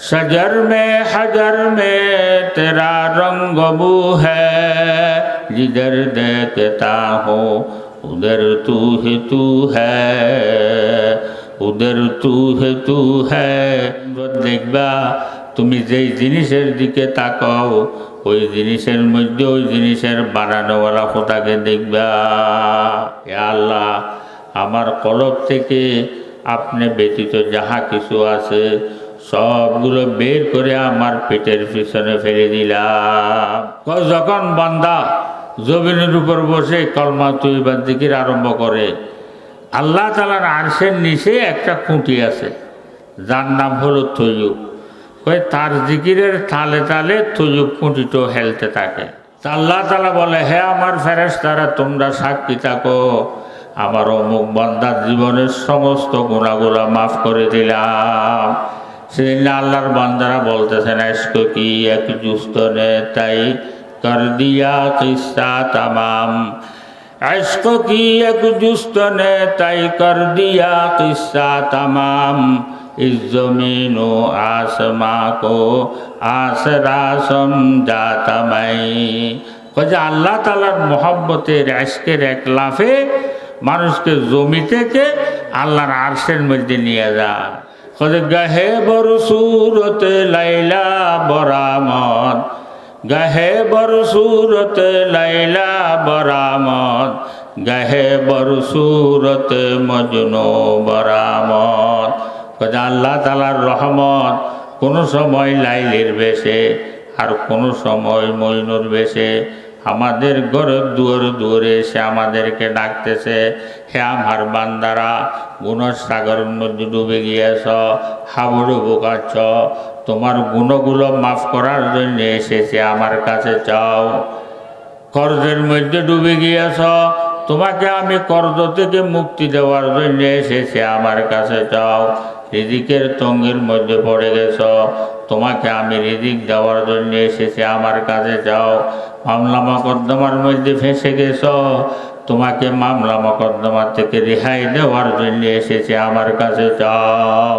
शजर में हजर में तेरा रंग बू है जिधर देखता हो उधर तू ही तू है উদের তু হে তু হ্যাঁ দেখবা তুমি যেই জিনিসের দিকে তাকাও ওই জিনিসের মধ্যে ওই জিনিসের বানানোওয়ালা খোদাকে দেখবা এ আল্লাহ আমার কলব থেকে আপনি ব্যতীত যাহা কিছু আছে সবগুলো বের করে আমার পেটের পিছনে ফেলে দিলাম। যখন বান্দা জমিনের উপর বসে কলমা তুইবার দিকির আরম্ভ করে, আল্লাহ তালার আরশের নিচে একটা খুঁটি আছে, যার নাম হলো তৈয়ুব। ওই তার জিকিরের তালে তালে তৈয়ুব খুঁটিটাও হেলতে থাকে। আল্লাহ তালা বলে, হে আমার ফেরেস তারা তোমরা সাক্ষী থাকো। আমার অমুক বান্দার জীবনের সমস্ত গুণাগুলা মাফ করে দিলাম। সেদিন আল্লাহর বান্দারা বলতেছেন এসকো কি এক জুস্ত নে তাই কর দিয়া কিসা তামাম? এসকো কি এক জুস্ত নে তাই কর দিয়া কিসা তামাম? इस जमीनो आसमा को आसरा দাতামাই मैं কাজে আল্লাহ তালার মহব্বতের আজকের এক লাফে মানুষকে জমি থেকে আল্লাহর আর্শের মধ্যে নিয়ে যায়। খোঁজে গাহে বড় সুরতে লাইলা বরামদ। গহে বর সুরত লাইলা বরামদ। গহে বর সুরত মজনু বরামদ। কথা আল্লাহ তালার রহমত কোনো সময় লাইলের বেশে আর কোনো সময় মইনুর বেশে। আমাদের ঘরের দুয়ার দুয়ারে এসে আমাদেরকে ডাকতেছে, হে আমার বান্দারা গুণর সাগরের মধ্যে ডুবে গিয়েছ, হাবুড়ু বোকাচ্ছ। তোমার গুণগুলো মাফ করার জন্য এসেছে আমার কাছে, চাও। কর্জের মধ্যে ডুবে গিয়েছ, তোমাকে আমি কর্জ থেকে মুক্তি দেওয়ার জন্য এসেছে আমার কাছে, চাও। রিদিকের তঙ্গের মধ্যে পড়ে গেছ, তোমাকে আমি রিদিক দেওয়ার জন্য এসেছে আমার কাছে যাও মামলা মকদ্দমার মধ্যে ফেঁসে গেছ তোমাকে মামলা মকদ্দমা থেকে রেহাই দেওয়ার জন্য এসেছে, আমার কাছে চাও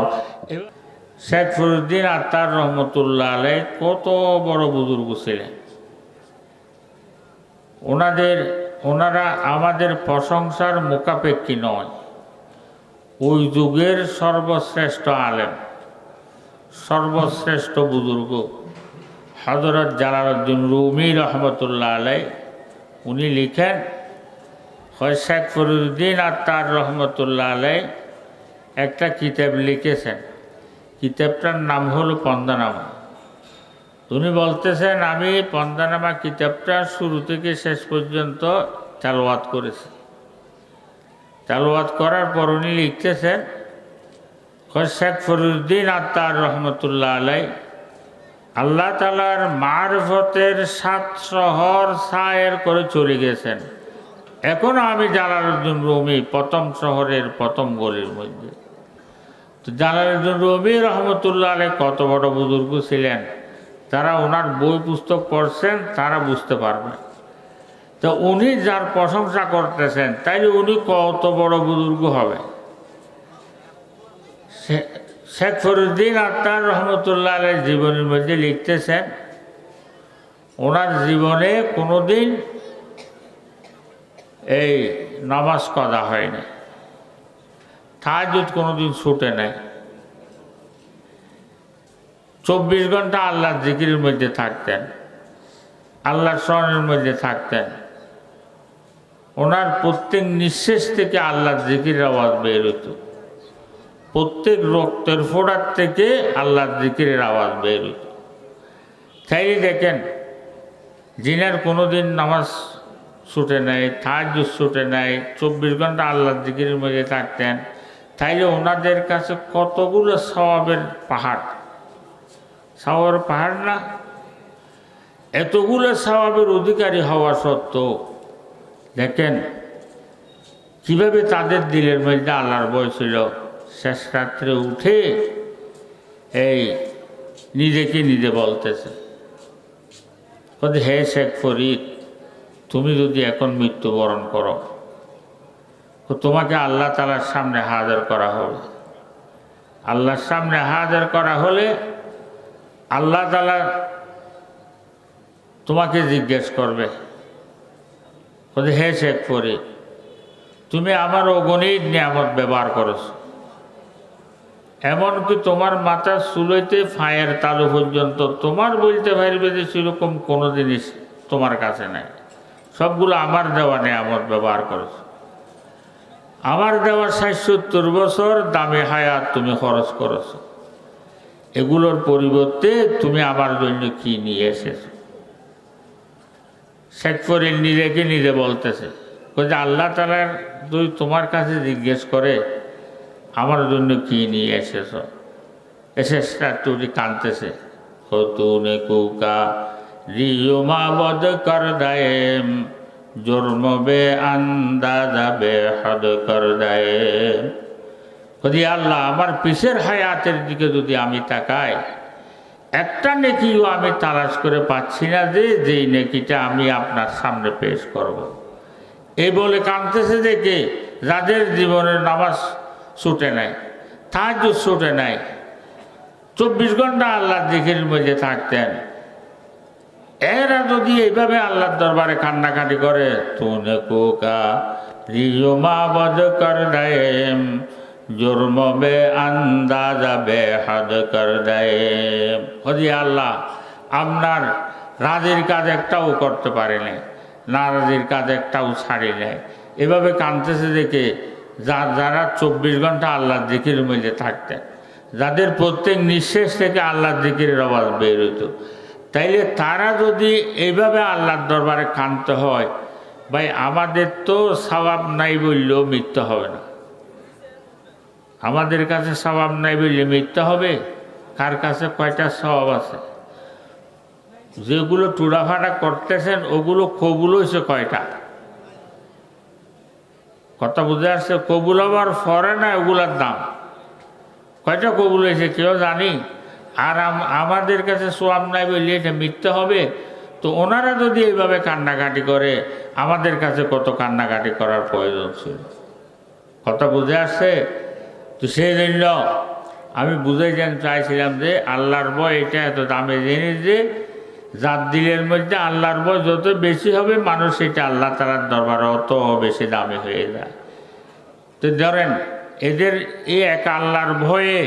শেখ ফরুদ্দিন আত্মার রহমতুল্লাহ আলাই কত বড় বুজুর্গ ছিলেন। ওনাদের, ওনারা আমাদের প্রশংসার মোকাপেক্ষী নয়, ওই যুগের সর্বশ্রেষ্ঠ আলেম, সর্বশ্রেষ্ঠ বুজুর্গ। হজরত জালালউদ্দিন রুমি রহমতুল্লাহ আলাই, উনি লিখেন শেখ ফরুদ্দিন আত্মার রহমতুল্লাহ আলাই একটা কিতাব লিখেছেন। কিতাবটার নাম হলো পন্দানামা। উনি বলতেছেন, আমি পন্দানামা কিতাবটা শুরু থেকে শেষ পর্যন্ত চালওয়াত করেছি। চালওয়াত করার পর উনি লিখতেছেন শেখ ফরুদ্দিন আত্মার রহমতুল্লাহ আলাই আল্লাহ তালার মারফতের সাত শহর সায়ের করে চলে গেছেন। এখনও আমি জালালুদ্দিন রুমি প্রথম শহরের প্রথম গলির মধ্যে। তো জালালুদ্দিন রবি রহমতুল্লাহ আলাই কত বড় বুজুর্গ ছিলেন? যারা ওনার বই পুস্তক পড়ছেন, তারা বুঝতে পারবেন তো উনি যার প্রশংসা করতেছেন, তাইলে উনি কত বড় বুজুর্গ হবে? শেখ ফরুদ্দিন আত্মার রহমতুল্লাহ আলের জীবনের মধ্যে লিখতেছেন, ওনার জীবনে কোনোদিন এই নামাজ কদা হয়নি। তাহাজুদ কোনোদিন ছুটে নেয় চব্বিশ ঘণ্টা আল্লাহর জিকিরের মধ্যে থাকতেন, আল্লাহর স্মরণের মধ্যে থাকতেন। ওনার প্রত্যেক নিঃশেষ থেকে আল্লাহর জিকিরের আওয়াজ বের হতো প্রত্যেক রক্তের ফোড়ার থেকে আল্লাহর জিকিরের আওয়াজ বের হতো তাই দেখেন, জিনার কোনোদিন নামাজ ছুটে নেয় তাহাজ ছুটে নেয় চব্বিশ ঘণ্টা আল্লাহর জিকিরের মধ্যে থাকতেন। তাইলে ওনাদের কাছে কতগুলো স্বভাবের পাহাড়? স্বভাবের পাহাড় না? এতগুলো স্বভাবের অধিকারী হওয়া সত্ত্বেও, দেখেন কীভাবে তাদের দিলের মধ্যে আল্লাহর বয় ছিল। শেষ রাত্রে উঠে এই নিজেকে নিজে বলতেছে হে শেখ ফরিদ তুমি যদি এখন মৃত্যুবরণ করো, তো তোমাকে আল্লাহ তালার সামনে হাজার করা হবে। আল্লাহর সামনে হাজার করা হলে আল্লাহ তালা তোমাকে জিজ্ঞেস করবে হে শেখ করি তুমি আমার অগণিত নিয়ামত ব্যবহার করেছ। এমনকি তোমার মাথার চুলইতে ফায়ের তালু পর্যন্ত তোমার বলতে পারবে যে সেরকম কোনো জিনিস তোমার কাছে নাই। সবগুলো আমার দেওয়া নিয়ামত ব্যবহার করেছ। আমার দেওয়া ষাট সত্তর বছর দামি হায়াত তুমি খরচ করেছ। এগুলোর পরিবর্তে তুমি আমার জন্য কি নিয়ে এসেছ? শেখ ফরিদ নিজেকে নিজে বলতেছে যে আল্লাহ তালার যদি তোমার কাছে জিজ্ঞেস করে, আমার জন্য কি নিয়ে এসেছ? এসেসটা তুই কাঁদতেছে হতুনে কুকা মা কর দায়েম জন্ম বে আন্দাজা বে হদ কর দায়েম। যদি আল্লাহ আমার পিসের হায়াতের দিকে যদি আমি তাকাই, একটা নেকিও আমি তালাশ করে পাচ্ছি না যে, যেই নেকিটা আমি আপনার সামনে পেশ করব। এই বলে কাঁদতেছে দেখে যাদের জীবনের নামাজ ছুটে নাই তাহাজ ছুটে নাই। চব্বিশ ঘণ্টা আল্লাহ দিকের মধ্যে থাকতেন। এরা যদি এইভাবে আল্লাহর দরবারে কান্নাকাটি করে, তুনে কোকা রিজো মা বদ কর দায়েম জুর্ম বে আন্দাজা বে হদ কর দায়েম হদি আল্লাহ, আপনার রাজির কাজ একটাও করতে পারে নাই নারাজির কাজ একটাও ছাড়ি নেয় এভাবে কাঁদতেছে দেখে যা যারা চব্বিশ ঘণ্টা আল্লাহর দিকের মধ্যে থাকতেন, যাদের প্রত্যেক নিঃশেষ থেকে আল্লাহর দিকের আওয়াজ বের হইতো। তাইলে তারা যদি এইভাবে আল্লাহর দরবারে কানতে হয়, ভাই, আমাদের তো স্বভাব নাই বললেও মিথ্যা হবে না। আমাদের কাছে স্বভাব নাই বললে মিথ্যা হবে? কার কাছে? কয়টা স্বভাব আছে? যেগুলো টুড়াফাটা করতেছেন, ওগুলো কবুল হয়েছে কয়টা? কথা বুঝে আসছে, কবুল হবার ফরে না ওগুলার দাম। কয়টা কবুল হয়েছে কেউ জানি? আর আমাদের কাছে সোয়াব নাই বললে এটা মিথ্যে হবে। তো ওনারা যদি এইভাবে কান্নাকাটি করে, আমাদের কাছে কত কান্নাকাটি করার প্রয়োজন ছিল? কথা বুঝে আসছে? তো সেই জন্য আমি বুঝাই যেন চাইছিলাম যে আল্লাহর বয় এটা এত দামে জিনিস যে যার দিলের মধ্যে আল্লাহর বয় যত বেশি হবে মানুষ সেটা আল্লাহ তালার দরবার অত বেশি দামি হয়ে যায়। তো ধরেন এদের এই এক আল্লাহর ভয়ে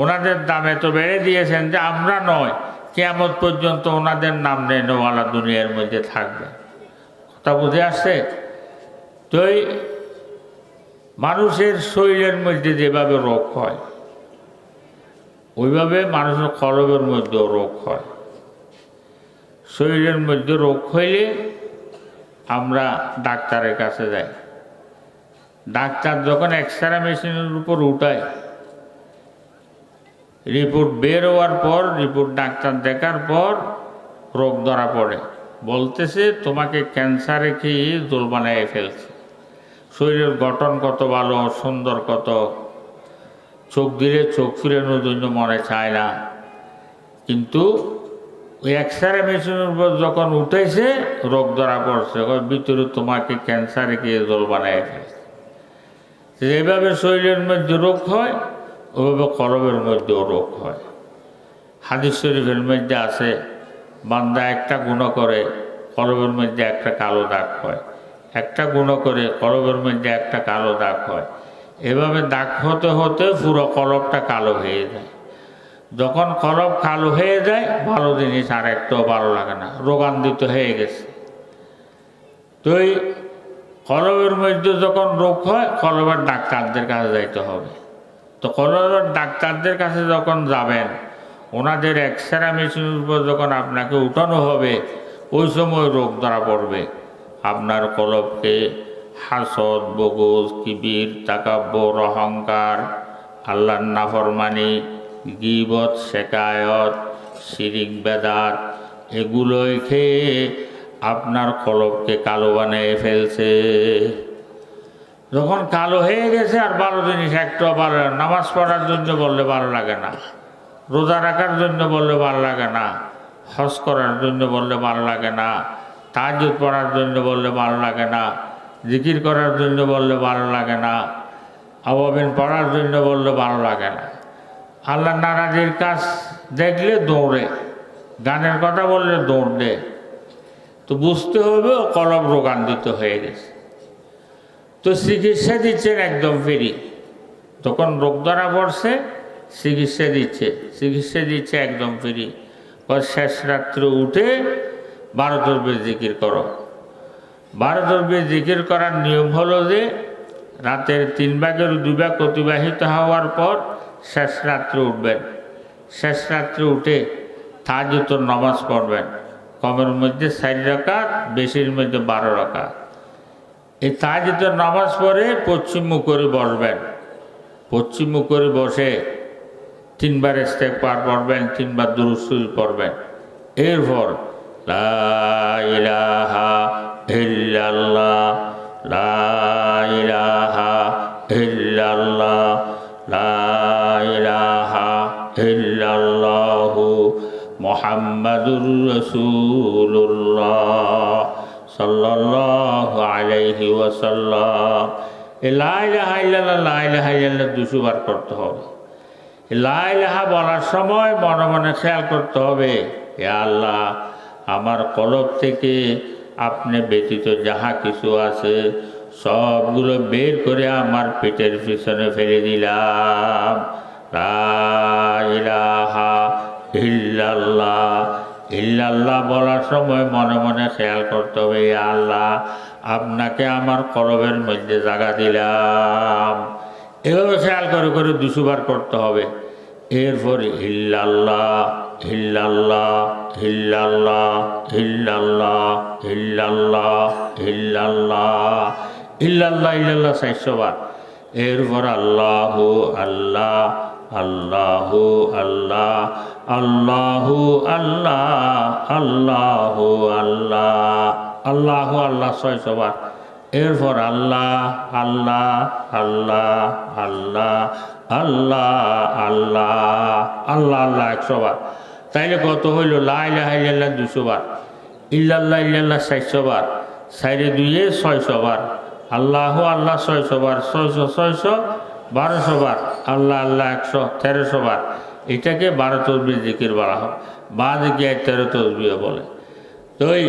ওনাদের দাম এত বেড়ে দিয়েছেন যে আমরা নয় কেমন পর্যন্ত ওনাদের নাম নেওয়ালা দুনিয়ার মধ্যে থাকবে। কথা বুঝে আসছে? তো মানুষের শরীরের মধ্যে যেভাবে রোগ হয়, ওইভাবে মানুষের কলবের মধ্যেও রোগ হয়। শরীরের মধ্যে রোগ হইলে আমরা ডাক্তারের কাছে যাই। ডাক্তার যখন এক্সরে মেশিনের উপর উঠায় রিপোর্ট বের হওয়ার পর, রিপোর্ট ডাক্তার দেখার পর রোগ ধরা পড়ে। বলতেছে, তোমাকে ক্যান্সারে খেয়ে দোল বানায় ফেলছে? শরীরের গঠন কত ভালো, সুন্দর কত? চোখ দিলে চোখ ফিরানোর জন্য মনে চায় না। কিন্তু ওই এক্সরে মেশিনের উপর যখন উঠেছে, রোগ ধরা পড়ছে। ভিতরে তোমাকে ক্যান্সারে গিয়ে দোল বানায় ফেলছে? যেভাবে শরীরের মধ্যে রোগ হয়। ওইভাবে কলবের মধ্যেও রোগ হয়। হাদিস শরীফের মধ্যে আছে, বান্দা একটা গুণ করে, কলবের মধ্যে একটা কালো দাগ হয়। একটা গুণ করে, কলবের মধ্যে একটা কালো দাগ হয়। এভাবে দাগ হতে হতে পুরো কলবটা কালো হয়ে যায়। যখন কলব কালো হয়ে যায়, ভালো জিনিস আর একটাও ভালো লাগে না, রোগান্বিত হয়ে গেছে। তো এই কলবের মধ্যে যখন রোগ হয়, কলবের ডাক্তারদের কাছে যাইতে হবে। তো কলবের ডাক্তারদের কাছে যখন যাবেন, ওনাদের এক্সরে মেশিনের উপর যখন আপনাকে উঠানো হবে, ওই সময় রোগ ধরা পড়বে। আপনার কলবকে হাসদ, বগুজ, কিবির তাকাব্বর অহংকার, আল্লাহর নাফরমানি, গিবত, শেকায়ত, শিরিক, বেদাত, এগুলোই খেয়ে আপনার কলবকে কালো বানিয়ে ফেলছে। যখন কালো হয়ে গেছে আর ভালো জিনিস, একটু ভালো লাগে নামাজ পড়ার জন্য বললে ভালো লাগে না। রোজা রাখার জন্য বললে ভালো লাগে না। হজ করার জন্য বললে ভালো লাগে না। তাজুদ পড়ার জন্য বললে ভালো লাগে না। জিকির করার জন্য বললে ভালো লাগে না। আবাবিন পড়ার জন্য বললে ভালো লাগে না। আল্লাহ নারাজির কাজ দেখলে দৌড়ে। গানের কথা বললে দৌড়। দে তো বুঝতে হবে ও কলম রোগান্বিত হয়ে গেছে। তো চিকিৎসা দিচ্ছেন একদম ফ্রি। তখন রোগ ধরা পড়ছে, চিকিৎসা দিচ্ছে চিকিৎসা দিচ্ছে একদম ফ্রি। ওর শেষ রাত্রে উঠে বারো তরবে জিকির করো। বারো তরবে জিকির করার নিয়ম হলো যে, রাতের তিন ভাগের দুই ভাগ অতিবাহিত হওয়ার পর শেষ রাত্রে উঠবেন। শেষ রাত্রে উঠে তাহাজুতর নামাজ পড়বেন। কমের মধ্যে চারি রাকাত, বেশির মধ্যে বারো রাকাত। এই তাহাজুতর নামাজ পড়ে পশ্চিম করে বসবেন। পশ্চিম করে বসে তিনবার স্টেপ পার পড়বেন, তিনবার দুরুসুল পড়বেন। এরপর, লা ইলাহা ইল্লাল্লাহ, লা ইলাহা ইল্লাল্লাহ, লা ইল্লাল্লাহু মুহাম্মাদুর রাসূলুল্লাহ। সাল্লাল্লাহু আলাইহি ওয়াসাল্লাম। এই লা ইলাহা ইল্লাল্লাহ, লা ইলাহা ইল্লাল্লাহ দুশো বার করতে হবে। লাইলাহা বলার সময় মনে মনে খেয়াল করতে হবে এ আল্লাহ, আমার কলব থেকে আপনি ব্যতীত যাহা কিছু আছে, সবগুলো বের করে আমার পেটের পিছনে ফেলে দিলাম। লাইলাহা ইল্লাল্লাহ ইল্লাল্লাহ বলার সময় মনে মনে খেয়াল করতে হবে আল্লাহ, আপনাকে আমার করবের মধ্যে জাগা দিলাম। এভাবে খেয়াল করে করে দুশোবার করতে হবে। এরপরে হিল্লাল্লাহ হিল্লাল্লাহ হিল্লাল্লাহ হিল্লাল্লাহ হিল্লাল্লাহ হিল্লাল্লাহ ইল্লাল্লাহ ইল্লাল্লাহ চারশোবার এরপর, আল্লাহ আল্লাহ আল্লাহ আল্লাহ আল্লাহ আল্লাহ আল্লাহ আল্লাহ। আল্লাহ আল্লাহ ছয়শোবার এরপর আল্লাহ আল্লাহ আল্লাহ আল্লাহ আল্লাহ আল্লাহ। আল্লাহ আল্লাহ একশো বার তাইলে কত হইল? লাইল্লাহ দুশো বার ইল্লাল্লাহ ইল্লাল্লাহ চারশো বার সাইডে দুইয়ে ছয়শো বার আল্লাহ আল্লাহ ছয়শো বার ছয়শো ছয়শো, বারোশো বার। আল্লাহ আল্লাহ একশো, তেরোশো বার। এটাকে বারো তসবি জিকির বলা হয়। বা দিকে তেরো তসবিও বলে। তো ওই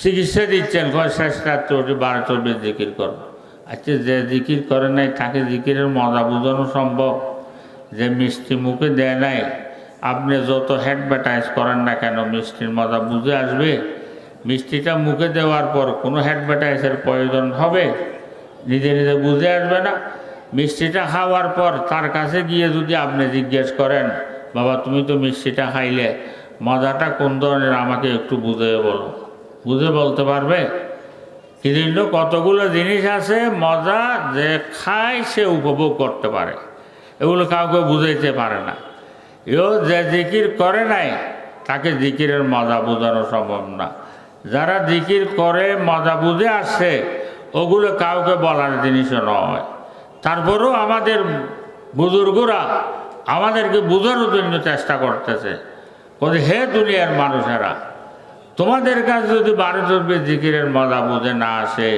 চিকিৎসা দিচ্ছেন শেষ রাত্রে ওটি বারো চলবে জিকির করো আচ্ছা যে জিকির করে নাই, তাকে জিকিরের মজা বোঝানো সম্ভব? যে মিষ্টি মুখে দেয় নাই, আপনি যত অ্যাডভার্টাইজ করেন না কেন, মিষ্টির মজা বুঝে আসবে? মিষ্টিটা মুখে দেওয়ার পর কোনো অ্যাডভার্টাইজের প্রয়োজন হবে? নিজে নিজে বুঝে আসবে না? মিষ্টিটা খাওয়ার পর তার কাছে গিয়ে যদি আপনি জিজ্ঞেস করেন, বাবা, তুমি তো মিষ্টিটা খাইলে, মজাটা কোন ধরনের? আমাকে একটু বুঝে বলো। বুঝে বলতে পারবে? কিন্তু কতগুলো জিনিস আছে, মজা যে খায়, সে উপভোগ করতে পারে। এগুলো কাউকে বুঝাইতে পারে না। এও যে জিকির করে নাই, তাকে জিকিরের মজা বোঝানো সম্ভব না। যারা জিকির করে, মজা বুঝে আসছে ওগুলো কাউকে বলার জিনিসও নয়। তারপরেও আমাদের বুজুর্গরা আমাদেরকে বোঝানোর জন্য চেষ্টা করতেছে। বলছে হে দুনিয়ার মানুষেরা, তোমাদের কাছে যদি বারো চর্বে জিকিরের মজা বুঝে না আসে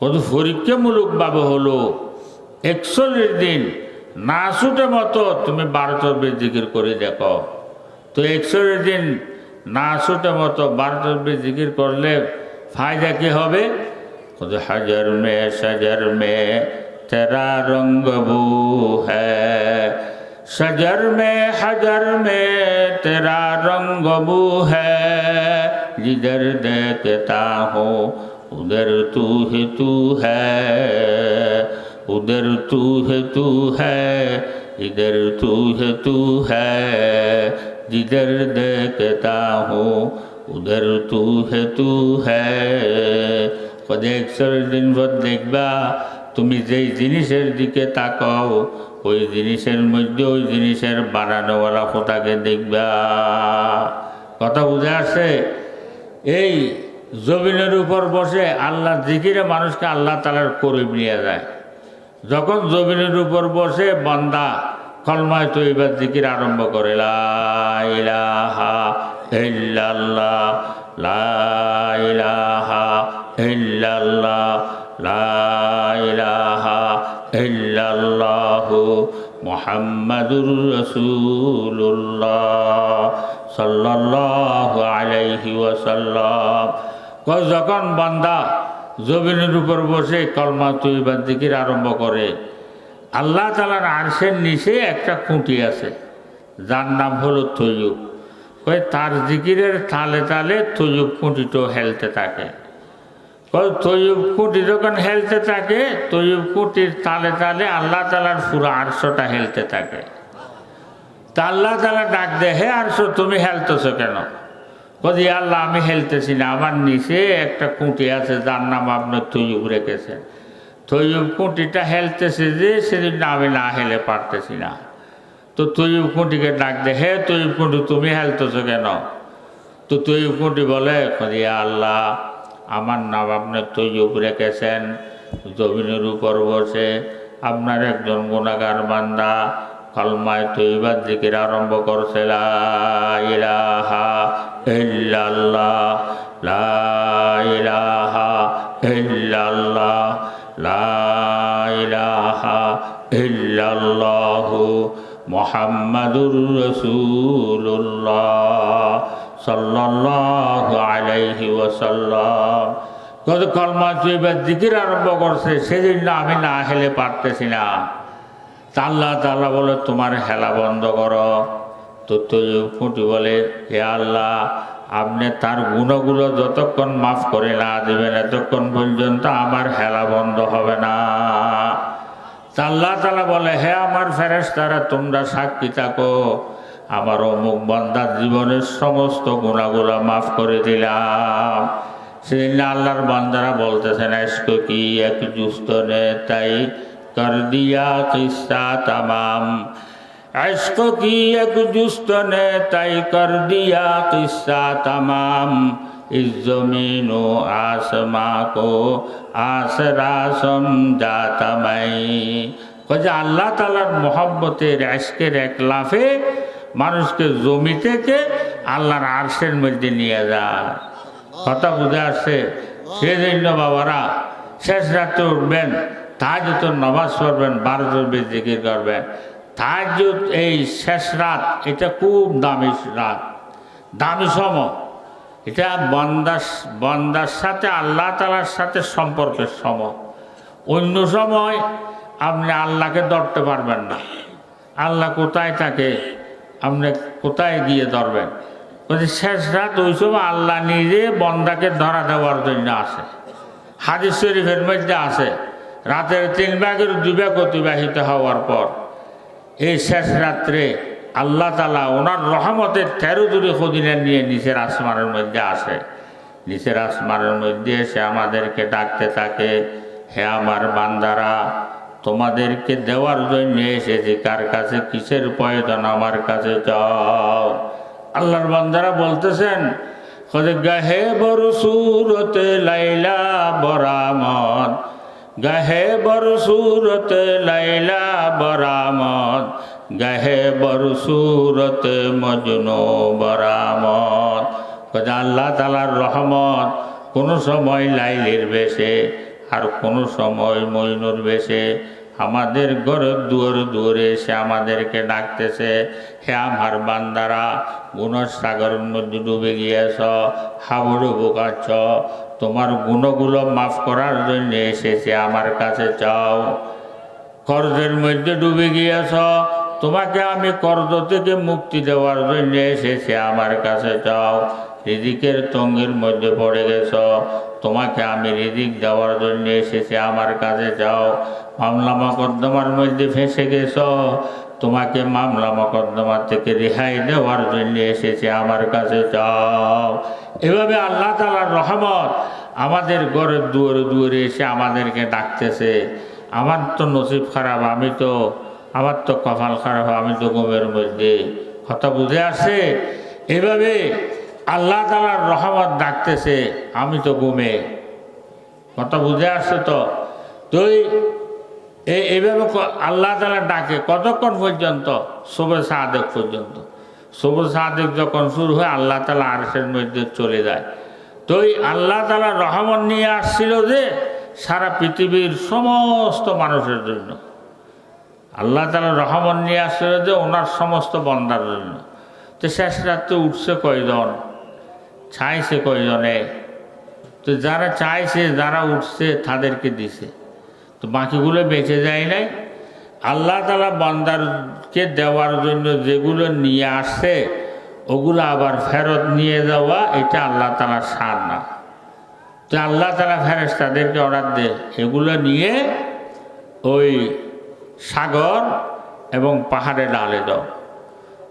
কত পরীক্ষামূলকভাবে হলো, একচল্লিশ দিন না ছুটে মতো তুমি বারো চর্বে জিকির করে দেখো। তো একচল্লিশ দিন না ছুটে মতো বারো চর্বে জিকির করলে ফায়দা কী হবে? खुद हजर में सजर में तेरा रंग बू है। सजर में, हजर में तेरा रंग बू है। जिधर देखता हो, उधर तू ही तू है। उधर तू है तू है, इधर तू है तू है। जिधर देखता हो, उधर तू है तू है। একশোর দিন দেখবা, তুমি যেই জিনিসের দিকে তাকাও, ওই জিনিসের মধ্যে ওই জিনিসের বানানোওয়ালা ফোটাকে দেখবা। কথা বুঝে আসে এই জমিনের উপর বসে আল্লাহ জিকিরে মানুষকে আল্লাহ তালার করিব নিয়ে যায়। যখন জমিনের উপর বসে বান্দা তো এবার জিকির আরম্ভ করে, লা ইলাহা ইল্লাল্লাহ, লা ইলাহা মোহাম্মদুর রসুল্লাহ সাল্লাহ আলাইহি ওয়াসাল্লাম। যখন বান্দা জমিনের উপর বসে কলমা তৈবার দিকির আরম্ভ করে, আল্লাহ তালার আরশের নিচে একটা খুঁটি আছে, যার নাম হলো তৈয়ুব। ওই তার জিকিরের তালে তালে তৈয়ুব খুঁটিটাও হেলতে থাকে। তৈয়ুব খুঁটি যখন হেলতে থাকে, তৈয়ুব খুঁটির তালে তালে আল্লাহ তালার পুরো আরশোটা হেলতে থাকে। তা আল্লাহ তালা ডাক দে হে আরশো, তুমি হেলতেছো কেন? কদি আল্লাহ, আমি হেলতেছি না। আমার নিচে একটা খুঁটি আছে, যার নাম আপনার তৈয়ুব রেখেছেন। তৈয়ুব খুঁটিটা হেলতেছে যে সেদিন আমি না হেলে পারতেছি না। তো তৈয়ুব খুঁটিকে ডাক দে হে তৈব খুঁটি তুমি হেলতেছো কেন? তো তৈয়ুব খুঁটি বলে, কদিয়া আল্লাহ আমার নাম আপনার আপনি তৈয়ুব রেখেছেন, জমিনের উপর বসে। আপনার একজন গুণাগার বান্দা কলমায় তৈবার দিকের আরম্ভ করছে, লা ইলাহা ইল্লাল্লাহ, লা ইলাহা ইল্লাল্লাহ, লা ইলাহা ইল্লাল্লাহু মুহাম্মাদুর রাসূলুল্লাহ। সাল্লাল্লাহু আলাইহি দিকির আরম্ভ করছে, সেদিন না আমি না হেলে পারতেছি না। আল্লাহ তাল্লাহ বলে, তোমার হেলা বন্ধ করো। তো তৈয়ব ফুটি বলে হে আল্লাহ, আপনি তার গুণগুলো যতক্ষণ মাফ করে না দেবেন, এতক্ষণ পর্যন্ত আমার হেলা বন্ধ হবে না। আল্লাহ তালা বলে, হে আমার ফেরেস তারা তোমরা সাক্ষী থাকো। আমার অমুক বন্দার জীবনের সমস্ত গুণাগুলা মাফ করে দিলাম। সেদিন আল্লাহর বান্দারা বলতেছেন, আজকে কি এক জুস্ত নে তাই কর দিয়া কিস্তা তামাম? আজকে কি এক জুস্ত নে তাই কর দিয়া কিস্তা তামাম? इस जमीनो आसमा को आसरा समझाता मैं খোঁজা আল্লাহ তালার মহব্বতের আজকের এক লাফে মানুষকে জমি থেকে আল্লাহর আরশের মধ্যে নিয়ে যায়। কথা বুঝে আসছে? সেজন্য বাবারা, শেষ রাত্রে উঠবেন তাজ তো নমাজ পড়বেন বারো জলবে জিকির করবেন। তাহাজুদ এই শেষ রাত, এটা খুব দামি রাত। দামি সম। এটা বন্দাস বন্দার সাথে আল্লাহ তালার সাথে সম্পর্কের সম। অন্য সময় আপনি আল্লাহকে ধরতে পারবেন না। আল্লাহ কোথায় থাকে? আপনি কোথায় গিয়ে ধরবেন? বলছি, শেষ রাত ওই সময় আল্লাহ নিজে বন্দাকে ধরা দেওয়ার জন্য আসে। হাদিস শরীফের মধ্যে আছে রাতের তিন দুই ভাগ অতিবাহিত হওয়ার পর এই শেষ রাত্রে আল্লাহ তালা ওনার রহমতের তেরো দূরে সদিনে নিয়ে নিচের আসমানের মধ্যে আসে। নিচের আসমানের মধ্যে এসে আমাদেরকে ডাকতে থাকে, হে আমার বান্দারা তোমাদেরকে দেওয়ার জন্য এসেছি। কার কাছে? কিসের প্রয়োজন? আমার কাছে যাও আল্লাহর বান্দারা বলতেছেন গাহে বড় সুরতে লাইলা বরামত গাহে বড় সুরত লাইলা বরামত গাহে বড় সুরত মজনু বরামত কথা আল্লাহ তালার রহমত কোনো সময় লাইলের বেশে আর কোনো সময় মইনুর বেশে। আমাদের ঘরের দুয়ারে দুয়ারে এসে আমাদেরকে ডাকতেছে, হে আমার বান্দারা গুণর সাগরের মধ্যে ডুবে গিয়েছ, হাবড়ে বোকাচ্ছ, তোমার গুণগুলো মাফ করার জন্য এসেছে আমার কাছে চাও। কর্জের মধ্যে ডুবে গিয়েছ, তোমাকে আমি কর্জ থেকে মুক্তি দেওয়ার জন্য এসেছে আমার কাছে চাও। রিদিকের তঙ্গের মধ্যে পড়ে গেছ। তোমাকে আমি রিদিক দেওয়ার জন্য এসেছি, আমার কাছে যাও। মামলা মকদ্দমার মধ্যে ফেঁসে গেছ। তোমাকে মামলা মকদ্দমার থেকে রেহাই দেওয়ার জন্য এসেছে, আমার কাছে যাও। এভাবে আল্লাহ তালার রহমত আমাদের ঘরের দুয়ারে দুয়ারে এসে আমাদেরকে ডাকতেছে। আমার তো নসিব খারাপ, আমি তো, আমার তো কপাল খারাপ, আমি তো ঘুমের মধ্যে। কথা বুঝে আসছে এভাবে আল্লাহ তালার রহমত ডাকতেছে, আমি তো ঘুমে। কথা বুঝে আসছে তো? তুই এই এইভাবে আল্লাহ তালা ডাকে কতক্ষণ পর্যন্ত? শোভে সাদেক পর্যন্ত। শোভে সাদেক যখন শুরু হয়, আল্লাহ তালা আরশের মধ্যে চলে যায়। তো আল্লাহ তালা রহমত নিয়ে আসছিল যে, সারা পৃথিবীর সমস্ত মানুষের জন্য। আল্লাহ তালা রহমান নিয়ে আসছিল যে, ওনার সমস্ত বন্দার জন্য। তো শেষ রাত্রে উঠছে কয়জন? ছাইছে কয়জনে? তো যারা চাইছে, যারা উঠছে, তাদেরকে দিছে। তো বাকিগুলো বেঁচে যায় নাই। আল্লাহ তালা বান্দারকে দেওয়ার জন্য যেগুলো নিয়ে আসছে, ওগুলো আবার ফেরত নিয়ে যাওয়া, এটা আল্লাহ তালার সার না। তো আল্লাহ তালা ফেরেস তাদেরকে অর্ডার দে এগুলো নিয়ে ওই সাগর এবং পাহাড়ে ডালে দাও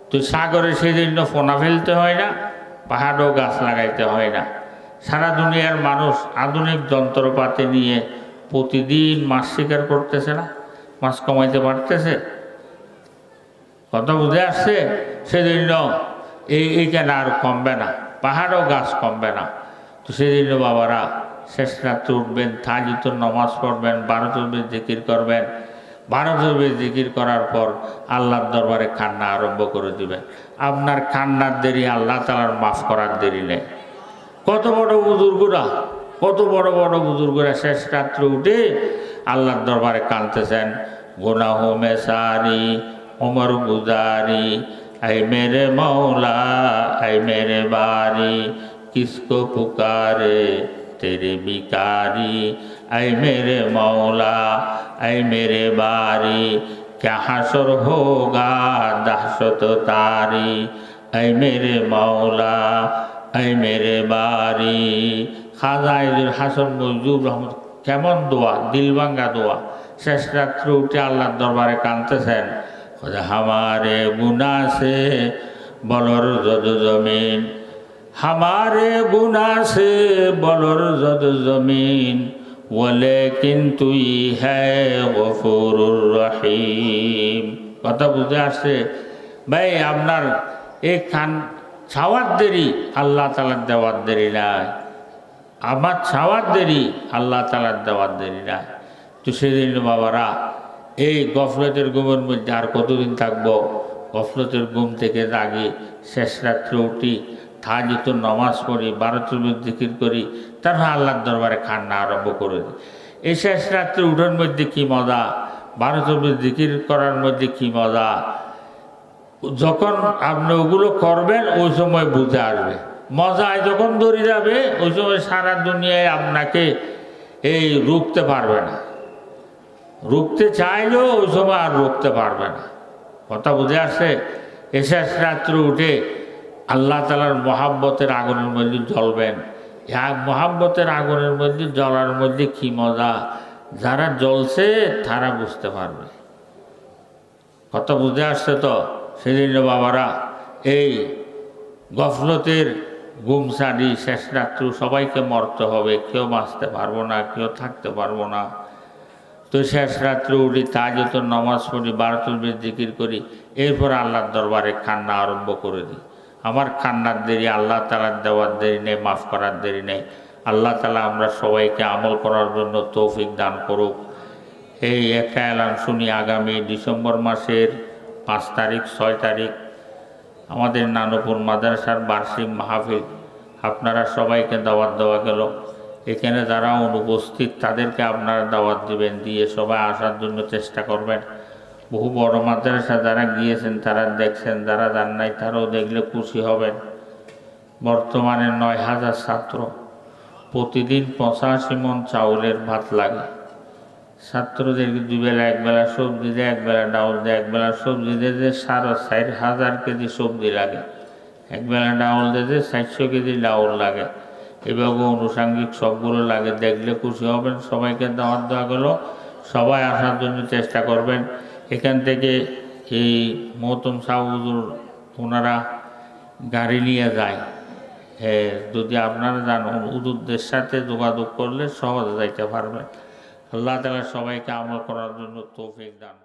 তো সাগরে জন্য ফোনা ফেলতে হয় না। পাহাড়েও গাছ লাগাইতে হয় না। সারা দুনিয়ার মানুষ আধুনিক যন্ত্রপাতি নিয়ে প্রতিদিন মাছ শিকার করতেছে না, মাছ কমাইতে পারতেছে। কথা বুঝে আসছে? সেজন্য এই এইখানে আর কমবে না, পাহাড়ও গাছ কমবে না। তো সেজন্য বাবারা, শেষ রাত্রে উঠবেন থাজিত নমাজ পড়বেন বারো চলবে জিকির করবেন বারো চলবে জিকির করার পর আল্লাহর দরবারে কান্না আরম্ভ করে দিবেন আপনার কান্নার দেরি আল্লাহ তালার মাফ করার দেরি নেই। কত বড় বুজুর্গরা, কত বড় বড় বুজুর্গরা শেষ রাত্রে উঠে আল্লাহর দরবারে কাঁদতেছেন, গুনাহ মেসারি ওমর গুজারি, আই মেরে মৌলা আই মেরে বারি, কিসকো পুকারে, তেরে বিকারি اے میرے مولا اے میرے باری کیا حشر ہوگا دہشت تاری اے میرے مولا اے میرے বারি। খাজা আইজুল হাসন মজুর রহমত, কেমন দোয়া দিলবাঙ্গা দোয়া। শেষ রাত্রে উঠে আল্লাহর দরবারে কাঁদতেছেন। হামারে গুনা সে, বলর যদ জমিন। হামারে গুনা সে, বলর যদ জমিন। বলে কিন্তু হ্যাঁ গফুরুর রহিম। কথা বুঝে আসছে? ভাই, আপনার এই খান ছাওয়ার দেরি, আল্লাহ তালার দেওয়ার দেরি নাই। আমার ছাওয়ার দেরি, আল্লাহ তালার দেওয়ার দেরি নাই। তো সেদিন বাবারা, এই গফলতের ঘুমের মধ্যে আর কতদিন থাকব? গফলতের ঘুম থেকে জাগি, শেষ রাত্রে উঠি থাজিত নমাজ পড়ি চব্বিশ জিকির করি, তারপর আল্লাহর দরবারে খান্না আরম্ভ করে দিই। এই শেষ রাত্রে উঠোর মধ্যে কী মজা, বারো চব্বিশ জিকির করার মধ্যে কী মজা? যখন আপনি ওগুলো করবেন, ওই সময় বুঝে আসবে। মজায় যখন দৌড়ে যাবে, ওই সময় সারা দুনিয়ায় আপনাকে এই রুখতে পারবে না। রুখতে চাইলেও ওই সময় আর রুখতে পারবে না। কথা বুঝে আসছে এসে রাত্রে উঠে আল্লাহ তালার মহাব্বতের আগুনের মধ্যে জ্বলবেন। মহাব্বতের আগুনের মধ্যে জ্বলার মধ্যে কি মজা? যারা জ্বলছে, তারা বুঝতে পারবে। কথা বুঝে আসছে তো? সেদিন বাবারা, এই গফলতের গুমসারি শেষ রাত্রে সবাইকে মরতে হবে। কেউ বাঁচতে পারব না, কেউ থাকতে পারব না। তো শেষ রাত্রে উঠি তা যত নমাজ পড়ি, বারোতুল জিকির করি, এরপর আল্লাহর দরবারে কান্না আরম্ভ করে দিই। আমার কান্নার দেরি, আল্লাহ তালার দেওয়ার দেরি নেই, মাফ করার দেরি নেই। আল্লাহ তালা আমরা সবাইকে আমল করার জন্য তৌফিক দান করুক। এই একটা এলান শুনি, আগামী ডিসেম্বর মাসের পাঁচ তারিখ, ছয় তারিখ, আমাদের নানপুর মাদ্রাসার বার্ষিক মাহফিল। আপনারা সবাইকে দাওয়াত দেওয়া গেল। এখানে যারা অনুপস্থিত, তাদেরকে আপনারা দাওয়াত দিবেন, দিয়ে সবাই আসার জন্য চেষ্টা করবেন। বহু বড় মাদ্রাসা যারা গিয়েছেন, তারা দেখছেন, যারা যান নাই, তারাও দেখলে খুশি হবেন। বর্তমানে নয় হাজার ছাত্র। প্রতিদিন পঁচাশি মন চাউলের ভাত লাগে। ছাত্রদেরকে দুবেলা, একবেলা সবজি দেয়, একবেলা ডাউল দেয়, একবেলা সবজি দিয়ে যে সাড়ে ষাট হাজার কেজি সবজি লাগে। একবেলা ডাউল দিয়ে যে চারশো কেজি ডাউল লাগে। এভাবে অনুষাঙ্গিক সবগুলো লাগে, দেখলে খুশি হবেন, সবাইকে দাওয়াত দেওয়া গেলো সবাই আসার জন্য চেষ্টা করবেন। এখান থেকে এই মহতম সাহুজুর ওনারা গাড়ি নিয়ে যায়। যদি আপনারা যান উদুরদের সাথে যোগাযোগ করলে সহজে যাইতে পারবেন। আল্লাহ তালা সবাইকে আমল করার জন্য তৌফিক দান